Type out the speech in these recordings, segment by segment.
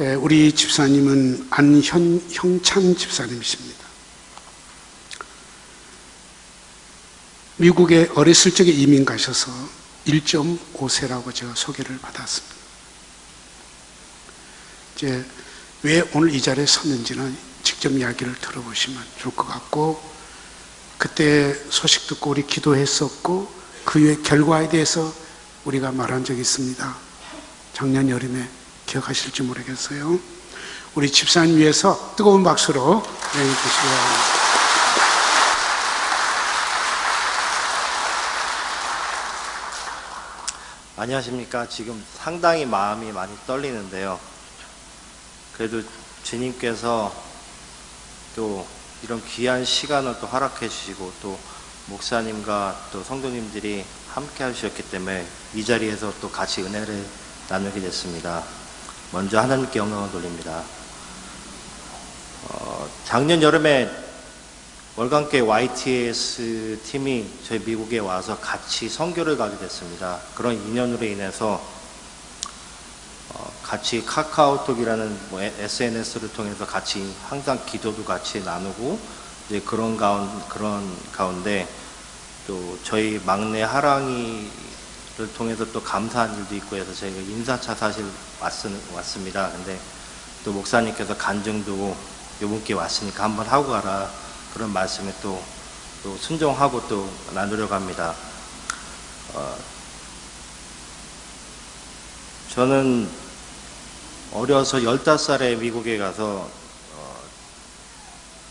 예, 우리 집사님은 안현 형찬 집사님이십니다. 미국에 어렸을 적에 이민 가셔서 1.5세라고 제가 소개를 받았습니다. 이제 왜 오늘 이 자리에 섰는지는 직접 이야기를 들어보시면 좋을 것 같고 그때 소식 듣고 우리 기도했었고 그 후에 결과에 대해서 우리가 말한 적이 있습니다. 작년 여름에 기억하실지 모르겠어요. 우리 집사님 위해서 뜨거운 박수로 영해 주시기 바랍니다. 안녕하십니까. 지금 상당히 마음이 많이 떨리는데요. 그래도 주님께서 또 이런 귀한 시간을 또 허락해 주시고 또 목사님과 또 성도님들이 함께 하셨기 때문에 이 자리에서 또 같이 은혜를 나누게 됐습니다. 먼저 하나님께 영광을 돌립니다. 어, 작년 여름에 월간계 YTS 팀이 저희 미국에 와서 같이 선교를 가게 됐습니다. 그런 인연으로 인해서 어, 같이 카카오톡이라는 뭐 SNS를 통해서 같이 항상 기도도 같이 나누고 이제 그런 가운 그런 가운데 또 저희 막내 하랑이 를 통해서 또 감사한 일도 있고 해서 저희가 인사차 사실 왔, 왔습니다. 근데 또 목사님께서 간증도 요분께 왔으니까 한번 하고 가라 그런 말씀에 또, 또 순종하고 또 나누려고 합니다. 어, 저는 어려서 15살에 미국에 가서 어,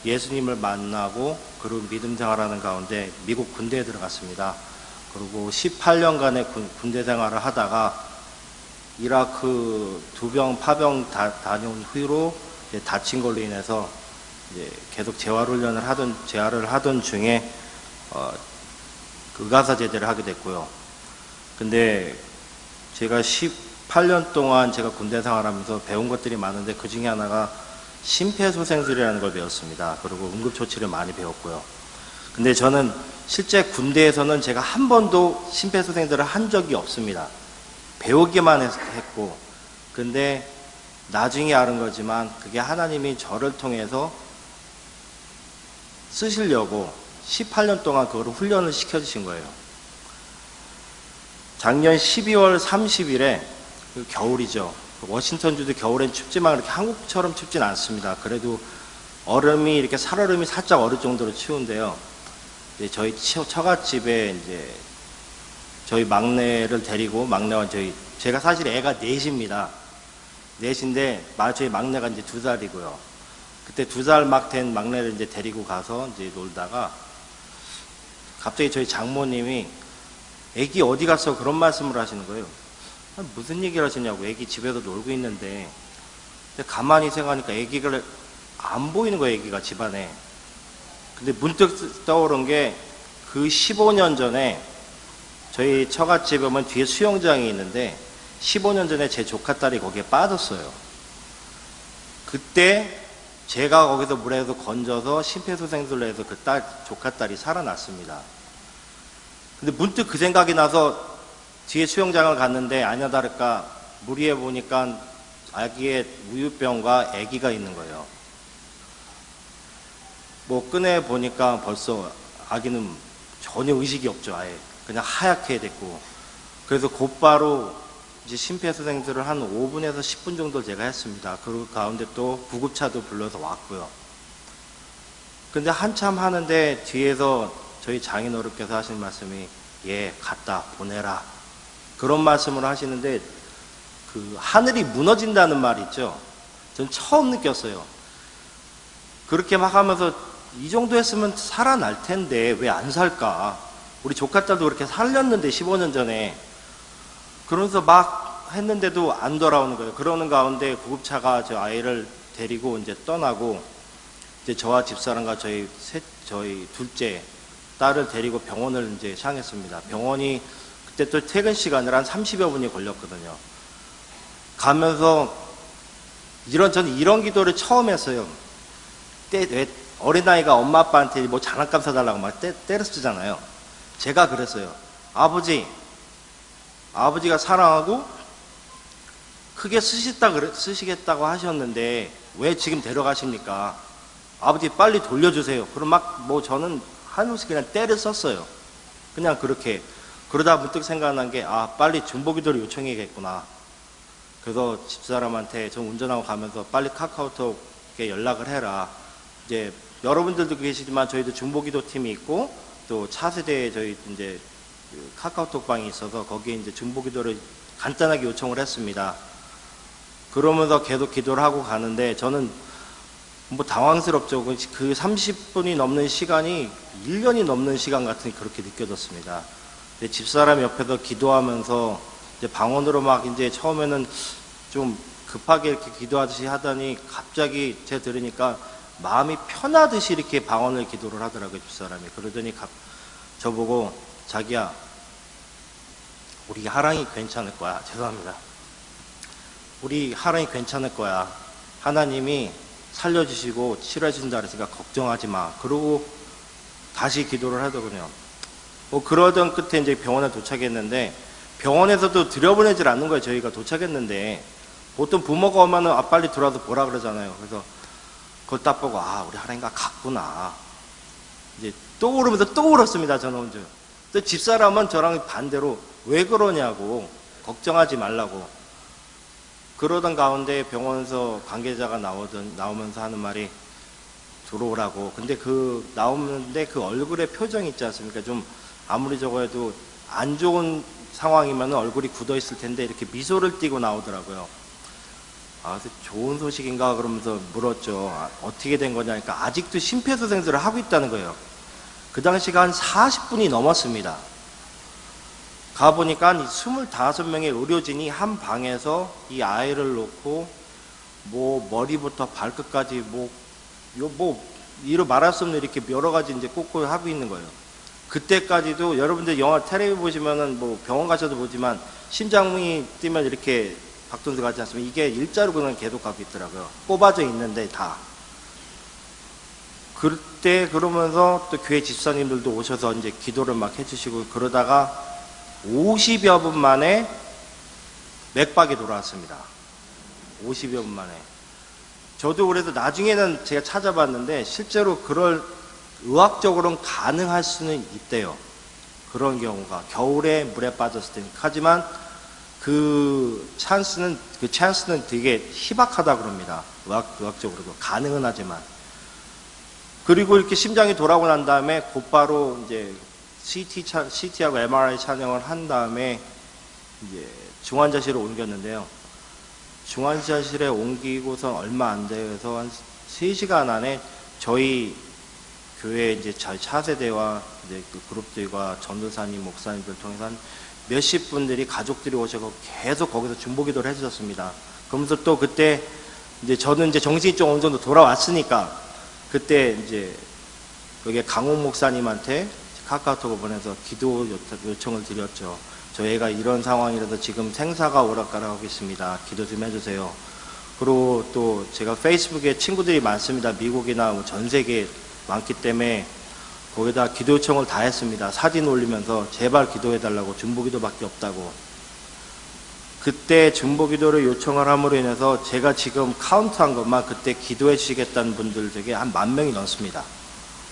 예수님을 만나고 그리고 믿음 생활하는 가운데 미국 군대에 들어갔습니다. 그리고 18년간의 군 대 생활을 하다가 이라크 두 병 파병 다, 다녀온 후로 다친 걸로 인해서 계속 재활 훈련을 하던 재활을 하던 중에 어, 그 의가사 제대를 하게 됐고요. 근데 제가 18년 동안 제가 군대 생활하면서 배운 것들이 많은데 그 중에 하나가 심폐소생술이라는 걸 배웠습니다. 그리고 응급조치를 많이 배웠고요. 근데 저는 실제 군대에서는 제가 한 번도 심폐소생술을 한 적이 없습니다. 배우기만 했고, 근데 나중에 알은 거지만 그게 하나님이 저를 통해서 쓰시려고 18년 동안 그거를 훈련을 시켜주신 거예요. 작년 12월 30일에 그 겨울이죠. 워싱턴주도 겨울엔 춥지만 그렇게 한국처럼 춥진 않습니다. 그래도 얼음이 이렇게 살얼음이 살짝 얼을 정도로 추운데요. 이제 저희 처갓집에 이제 저희 막내를 데리고 막내와 저희 제가 사실 애가 넷입니다. 넷인데 저희 막내가 이제 두 살이고요. 그때 두 살 막 된 막내를 이제 데리고 가서 이제 놀다가 갑자기 저희 장모님이 애기 어디 갔어 그런 말씀을 하시는 거예요. 아, 무슨 얘기를 하시냐고 애기 집에서 놀고 있는데 가만히 생각하니까 애기가 안 보이는 거예요 애기가 집안에. 근데 문득 떠오른 게 그 15년 전에 저희 처갓집에 오면 뒤에 수영장이 있는데 15년 전에 제 조카 딸이 거기에 빠졌어요. 그때 제가 거기서 물에서 건져서 심폐소생술을 해서 그 딸, 조카 딸이 살아났습니다. 근데 문득 그 생각이 나서 뒤에 수영장을 갔는데 아냐 다를까 물 위에 보니까 아기의 우유병과 아기가 있는 거예요. 뭐 끄내 보니까 벌써 아기는 전혀 의식이 없죠, 아예. 그냥 하얗게 됐고. 그래서 곧바로 이제 심폐소생술을 한 5분에서 10분 정도 제가 했습니다. 그 가운데 또 구급차도 불러서 왔고요. 근데 한참 하는데 뒤에서 저희 장인어른께서 하신 말씀이 예, 갖다 보내라. 그런 말씀을 하시는데 그 하늘이 무너진다는 말 있죠. 전 처음 느꼈어요. 그렇게 막 하면서 이 정도 했으면 살아날 텐데 왜 안 살까? 우리 조카 딸도 그렇게 살렸는데 15년 전에 그러면서 막 했는데도 안 돌아오는 거예요. 그러는 가운데 구급차가 저 아이를 데리고 이제 떠나고 이제 저와 집사람과 저희 셋 저희 둘째 딸을 데리고 병원을 이제 향했습니다. 병원이 그때 또 퇴근 시간을 한 30여 분이 걸렸거든요. 가면서 이런 저는 이런 기도를 처음 했어요. 때, 왜 어린아이가 엄마 아빠한테 뭐 장난감 사달라고 막 때, 때려 쓰잖아요. 제가 그랬어요. 아버지, 아버지가 사랑하고 크게 쓰시다 쓰시겠다고 하셨는데 왜 지금 데려가십니까? 아버지 빨리 돌려주세요. 그럼 막 뭐 저는 한없이 그냥 때를 썼어요. 그냥 그렇게 그러다 문득 생각난 게 아 빨리 중보기도를 요청해야겠구나. 그래서 집사람한테 저 운전하고 가면서 빨리 카카오톡에 연락을 해라. 이제 여러분들도 계시지만 저희도 중보기도 팀이 있고 또 차세대에 저희 이제 그 카카오톡 방이 있어서 거기에 이제 중보기도를 간단하게 요청을 했습니다. 그러면서 계속 기도를 하고 가는데 저는 뭐 당황스럽죠. 그 30분이 넘는 시간이 1년이 넘는 시간 같은 그렇게 느껴졌습니다. 집사람 옆에서 기도하면서 이제 방언으로 막 이제 처음에는 좀 급하게 이렇게 기도하듯이 하더니 갑자기 제가 들으니까 마음이 편하듯이 이렇게 방언을 기도를 하더라고요, 집사람이. 그러더니 갑- 저보고 자기야, 우리 하랑이 괜찮을 거야. 죄송합니다. 우리 하랑이 괜찮을 거야. 하나님이 살려주시고 치료해준다 그랬으니까 걱정하지 마. 그러고 다시 기도를 하더군요. 뭐 그러던 끝에 이제 병원에 도착했는데 병원에서도 들여보내질 않는 거예요. 저희가 도착했는데 보통 부모가 오면은 아 빨리 들어와서 보라 그러잖아요. 그래서 그걸 딱 보고 아 우리 하랑이가 갔구나. 이제 또 울으면서 또 울었습니다. 저는 혼자. 또 집사람은 저랑 반대로 왜 그러냐고 걱정하지 말라고 그러던 가운데 병원에서 관계자가 나오던 나오면서 하는 말이 들어오라고. 근데 그 나오는데 그 얼굴에 표정이 있지 않습니까? 좀 아무리 해도 안 좋은 상황이면 얼굴이 굳어 있을 텐데 이렇게 미소를 띠고 나오더라고요. 아, 그래서 좋은 소식인가 그러면서 물었죠. 아, 어떻게 된 거냐니까 아직도 심폐소생술을 하고 있다는 거예요. 그 당시가 한 40분이 넘었습니다. 가보니까 이 25명의 의료진이 한 방에서 이 아이를 놓고 뭐 머리부터 발끝까지 뭐, 요 뭐, 이로 말할 수 없는 이렇게 여러 가지 이제 꽂고 하고 있는 거예요. 그때까지도 여러분들 영화 텔레비 보시면은 뭐 병원 가셔도 보지만 심장이 뛰면 이렇게 박동수 같지 않습니까? 이게 일자로 그냥 계속 가고 있더라고요. 꼽아져 있는데 다. 그때 그러면서 또 교회 집사님들도 오셔서 이제 기도를 막 해주시고 그러다가 50여 분 만에 맥박이 돌아왔습니다. 50여 분 만에. 저도 그래서 나중에는 제가 찾아봤는데 실제로 그럴 의학적으로는 가능할 수는 있대요. 그런 경우가 겨울에 물에 빠졌을 때. 하지만 그 찬스는 그 찬스는 되게 희박하다 그럽니다. 의학 의학적으로도 가능은 하지만. 그리고 이렇게 심장이 돌아오고 난 다음에 곧바로 이제 CT 차, CT하고 MRI 촬영을 한 다음에 이제 중환자실로 옮겼는데요. 중환자실에 옮기고서 얼마 안 돼서 한 3시간 안에 저희 교회 이제 차세대와 이제 그 그룹들과 전도사님, 목사님들 통해서 한 몇십 분들이 가족들이 오셔서 계속 거기서 중보기도를 해주셨습니다. 그러면서 또 그때 이제 저는 이제 정신이 좀 어느 정도 돌아왔으니까 그때 이제 여기 강호 목사님한테 카카오톡을 보내서 기도 요청을 드렸죠. 저희가 이런 상황이라서 지금 생사가 오락가락하고 있습니다. 기도 좀 해주세요. 그리고 또 제가 페이스북에 친구들이 많습니다. 미국이나 뭐전 세계에 많기 때문에 거기다 기도 요청을 다 했습니다. 사진 올리면서 제발 기도해달라고 중보기도밖에 없다고. 그때 중보기도를 요청을 함으로 인해서 제가 지금 카운트한 것만 그때 기도해 주시겠다는 분들 중에 한만 명이 넘습니다.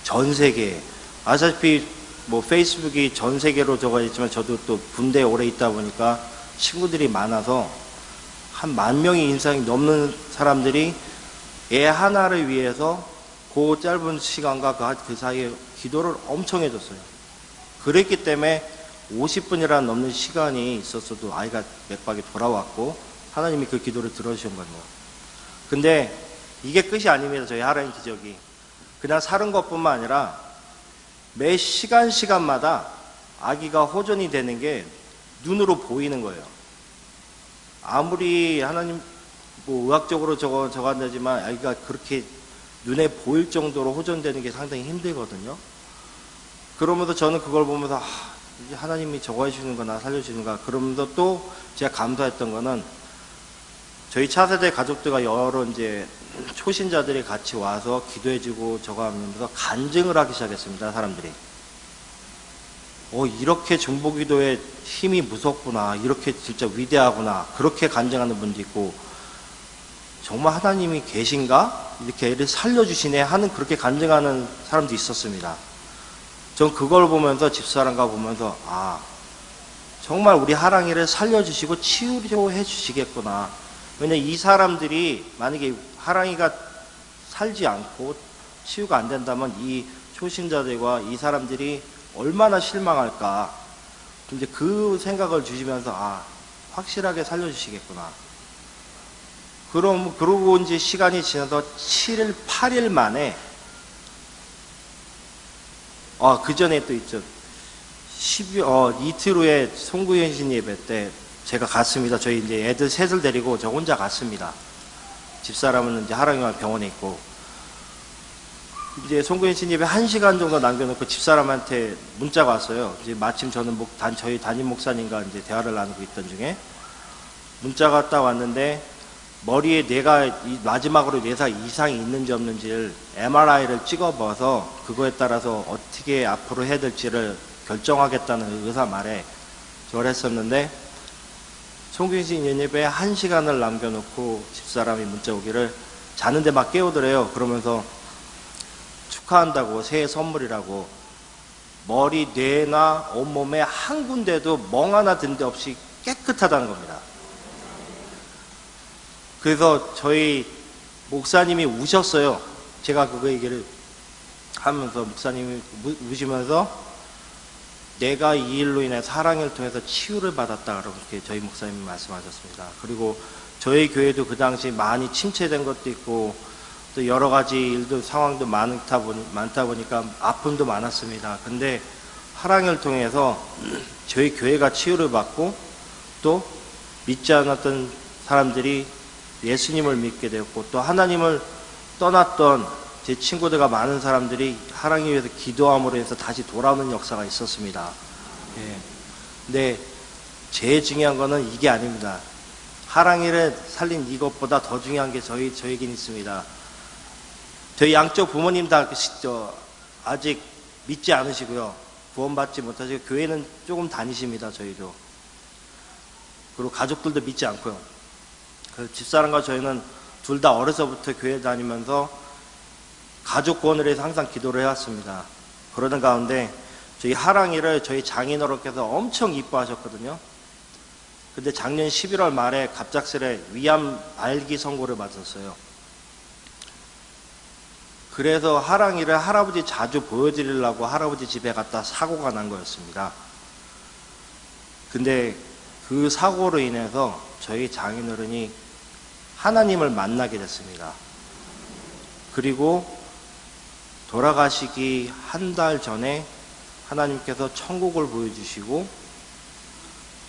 전 세계에. 아시다시피 뭐 페이스북이 전 세계로 적어 있지만 저도 또 군대에 오래 있다 보니까 친구들이 많아서 한 만 명이 인상이 넘는 사람들이 애 하나를 위해서 그 짧은 시간과 그, 그 사이에 기도를 엄청 해줬어요. 그랬기 때문에 50분이라는 넘는 시간이 있었어도 아이가 맥박이 돌아왔고 하나님이 그 기도를 들어주신 거예요. 근데 이게 끝이 아닙니다. 저희 하나님 기적이. 그냥 사는 것뿐만 아니라 매 시간 시간마다 아기가 호전이 되는 게 눈으로 보이는 거예요. 아무리 하나님 뭐 의학적으로 저거 저거 한다지만 아기가 그렇게 눈에 보일 정도로 호전되는 게 상당히 힘들거든요. 그러면서 저는 그걸 보면서 아, 이게 하나님이 저거 해주는 거나 살려주는가 그러면서 또 제가 감사했던 거는 저희 차세대 가족들과 여러 이제 초신자들이 같이 와서 기도해주고 저거 하면서 간증을 하기 시작했습니다 사람들이 어, 이렇게 중보기도의 힘이 무섭구나. 이렇게 진짜 위대하구나. 그렇게 간증하는 분도 있고, 정말 하나님이 계신가? 이렇게 애를 살려주시네 하는 그렇게 간증하는 사람도 있었습니다. 전 그걸 보면서 집사람과 보면서, 아, 정말 우리 하랑이를 살려주시고 치유해 주시겠구나. 왜냐 이 사람들이 만약에 하랑이가 살지 않고 치유가 안 된다면 이 초신자들과 이 사람들이 얼마나 실망할까. 이제 그 생각을 주시면서 아 확실하게 살려주시겠구나. 그럼 그러고 이제 시간이 지나서 7일 8일 만에 아그 전에 또 있죠. 12, 어, 이틀 후에 송구현신 예배 때 제가 갔습니다. 저희 이제 애들 셋을 데리고 저 혼자 갔습니다. 집사람은 이제 하랑이와 병원에 있고 이제 송구현신 예배 한 시간 정도 남겨놓고 집사람한테 문자가 왔어요. 이제 마침 저는 목, 단, 저희 담임 목사님과 이제 대화를 나누고 있던 중에 문자가 딱 왔는데 머리에 뇌가 이- 마지막으로 뇌사 이상이 있는지 없는지를 MRI를 찍어봐서 그거에 따라서 어떻게 앞으로 해야 될지를 결정하겠다는 의사 말에 저를 했었는데 송균신 연예배에 한 시간을 남겨놓고 집사람이 문자 오기를 자는데 막 깨우더래요. 그러면서 축하한다고 새해 선물이라고 머리, 뇌나 온몸에 한 군데도 멍 하나 든 데 없이 깨끗하다는 겁니다. 그래서 저희 목사님이 우셨어요. 제가 그거 얘기를 하면서 목사님이 우- 우시면서 내가 이 일로 인해 사랑을 통해서 치유를 받았다 그렇게 저희 목사님이 말씀하셨습니다. 그리고 저희 교회도 그 당시 많이 침체된 것도 있고 또 여러 가지 일도 상황도 많다 보니 많다 보니까 아픔도 많았습니다. 근데 하랑을 통해서 저희 교회가 치유를 받고 또 믿지 않았던 사람들이 예수님을 믿게 되었고 또 하나님을 떠났던 제 친구들과 많은 사람들이 하랑이 위해서 기도함으로 해서 다시 돌아오는 역사가 있었습니다. 예. 근데 제일 중요한 거는 이게 아닙니다. 하랑이를 살린 이것보다 더 중요한 게 저희 저에겐 있습니다. 저희 양쪽 부모님 다 아직 믿지 않으시고요. 구원받지 못하시고 교회는 조금 다니십니다. 저희도. 그리고 가족들도 믿지 않고요. 그 집사람과 저희는 둘 다 어려서부터 교회 다니면서 가족 구원을 위해서 항상 기도를 해왔습니다. 그러던 가운데 저희 하랑이를 저희 장인어른께서 엄청 이뻐하셨거든요. 근데 작년 11월 말에 갑작스레 위암 말기 선고를 받았어요. 그래서 하랑이를 할아버지 자주 보여드리려고 할아버지 집에 갔다 사고가 난 거였습니다. 근데 그 사고로 인해서 저희 장인어른이 하나님을 만나게 됐습니다. 그리고 돌아가시기 한 달 전에 하나님께서 천국을 보여주시고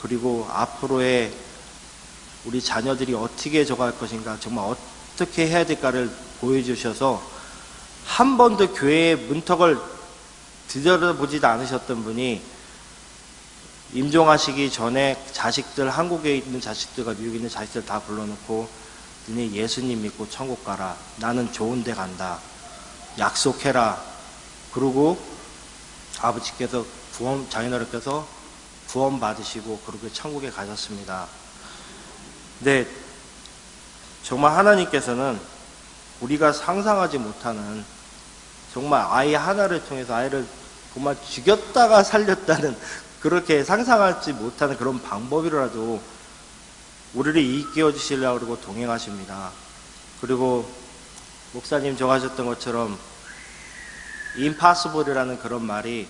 그리고 앞으로의 우리 자녀들이 어떻게 저갈 것인가 정말 어떻게 해야 될까를 보여주셔서 한 번도 교회의 문턱을 들여다보지도 않으셨던 분이 임종하시기 전에 자식들 한국에 있는 자식들과 미국에 있는 자식들 다 불러놓고 너네 예수님 믿고 천국 가라. 나는 좋은 데 간다. 약속해라. 그리고 아버지께서 구원 장인어른께서 구원 받으시고 그렇게 천국에 가셨습니다. 근데 정말 하나님께서는 우리가 상상하지 못하는 정말 아이 하나를 통해서 아이를 정말 죽였다가 살렸다는 그렇게 상상하지 못하는 그런 방법이라도 우리를 일깨워 주시려고 그러고 동행하십니다. 그리고 목사님 정하셨던 것처럼 impossible이라는 그런 말이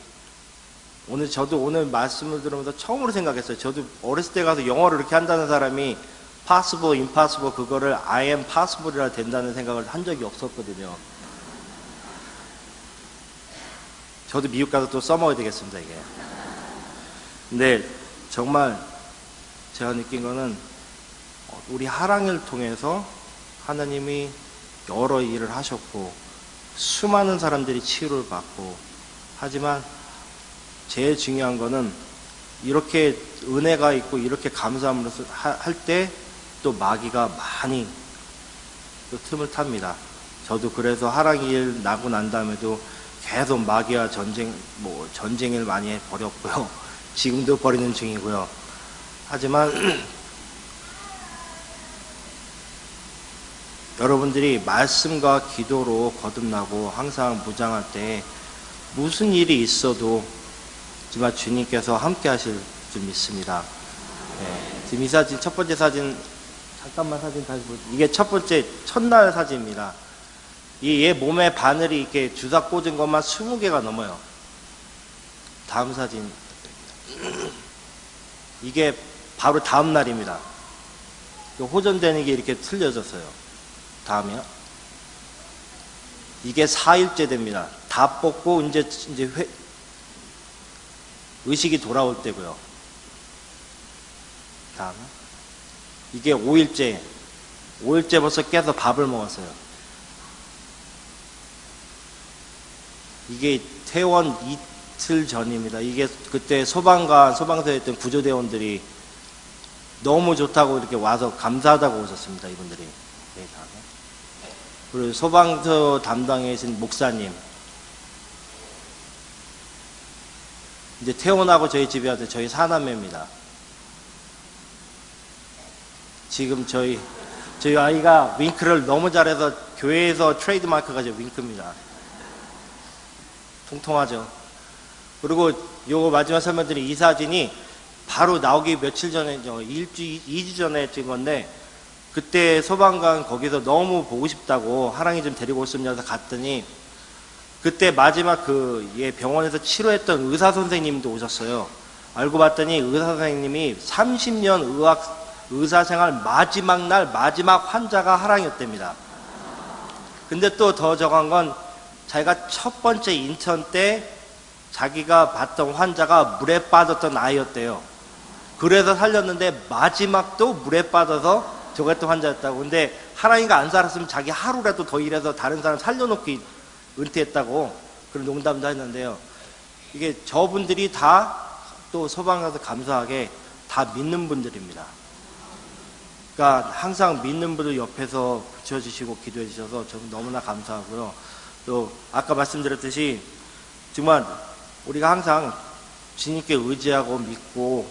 오늘 저도 오늘 말씀을 들으면서 처음으로 생각했어요. 저도 어렸을 때 가서 영어를 이렇게 한다는 사람이 possible, impossible 그거를 I am possible이라 된다는 생각을 한 적이 없었거든요. 저도 미국 가서 또 써먹어야 되겠습니다, 이게. 근데 정말 제가 느낀 거는 우리 하랑을 통해서 하나님이 여러 일을 하셨고 수많은 사람들이 치유를 받고 하지만 제일 중요한 거는 이렇게 은혜가 있고 이렇게 감사함으로써 할때 또 마귀가 많이 또 틈을 탑니다. 저도 그래서 하랑이 일 나고 난 다음에도 계속 마귀와 전쟁, 뭐 전쟁을 많이 벌였고요. 지금도 벌이는 중이고요. 하지만 여러분들이 말씀과 기도로 거듭나고 항상 무장할 때 무슨 일이 있어도 정말 주님께서 함께 하실 줄 믿습니다. 네, 지금 이 사진, 첫 번째 사진, 잠깐만 사진 다시 보세요. 이게 첫 번째, 첫날 사진입니다. 이 얘 몸에 바늘이 이렇게 주사 꽂은 것만 20개가 넘어요. 다음 사진. 이게 바로 다음 날입니다. 호전되는 게 이렇게 틀려졌어요. 다음이요. 이게 4일째 됩니다. 다 뽑고 이제 이제 회, 의식이 돌아올 때고요. 다음. 이게 5일째. 5일째 벌써 깨서 밥을 먹었어요. 이게 퇴원 이틀 전입니다. 이게 그때 소방관, 소방서에 있던 구조대원들이 너무 좋다고 이렇게 와서 감사하다고 오셨습니다. 이분들이. 네, 다음에. 그리고 소방서 담당에 계신 목사님. 이제 퇴원하고 저희 집에 와서 저희 사남매입니다. 지금 저희 저희 아이가 윙크를 너무 잘해서 교회에서 트레이드 마크가 저 윙크입니다. 통통하죠. 그리고 요거 마지막 설명드린 이 사진이 바로 나오기 며칠 전에 저 일주 이주 전에 찍은 건데 그때 소방관 거기서 너무 보고 싶다고 하랑이 좀 데리고 올수면서 갔더니 그때 마지막 그예 병원에서 치료했던 의사 선생님도 오셨어요. 알고 봤더니 의사 선생님이 30년 의학 의사 생활 마지막 날 마지막 환자가 하랑이었답니다. 근데 또 더 정한 건 자기가 첫 번째 인턴 때 자기가 봤던 환자가 물에 빠졌던 아이였대요. 그래서 살렸는데 마지막도 물에 빠져서 저랬던 환자였다고. 근데 하랑이가 안 살았으면 자기 하루라도 더 일해서 다른 사람 살려놓기 은퇴했다고 그런 농담도 했는데요. 이게 저분들이 다 또 소방 가서 감사하게 다 믿는 분들입니다. 그러니까 항상 믿는 분들 옆에서 붙여주시고 기도해 주셔서 저는 너무나 감사하고요. 또 아까 말씀드렸듯이 정말 우리가 항상 주님께 의지하고 믿고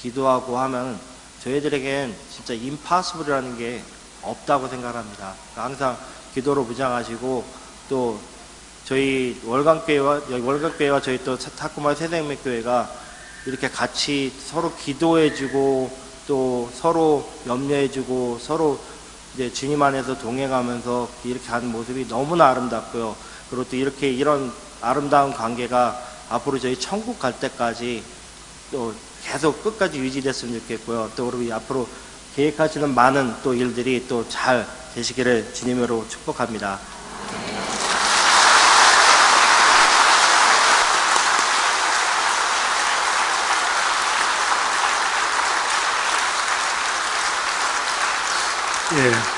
기도하고 하면 저희들에겐 진짜 임파서블이라는 게 없다고 생각합니다. 항상 기도로 무장하시고 또 저희 월강교회와 여기 월강교회와 저희 또 타코마 새생명교회가 이렇게 같이 서로 기도해주고 또 서로 염려해주고 서로 이제 주님 안에서 동행하면서 이렇게 하는 모습이 너무나 아름답고요. 그리고 또 이렇게 이런 아름다운 관계가 앞으로 저희 천국 갈 때까지 또 계속 끝까지 유지됐으면 좋겠고요. 또 우리 앞으로 계획하시는 많은 또 일들이 또 잘 되시기를 주님으로 축복합니다. 예.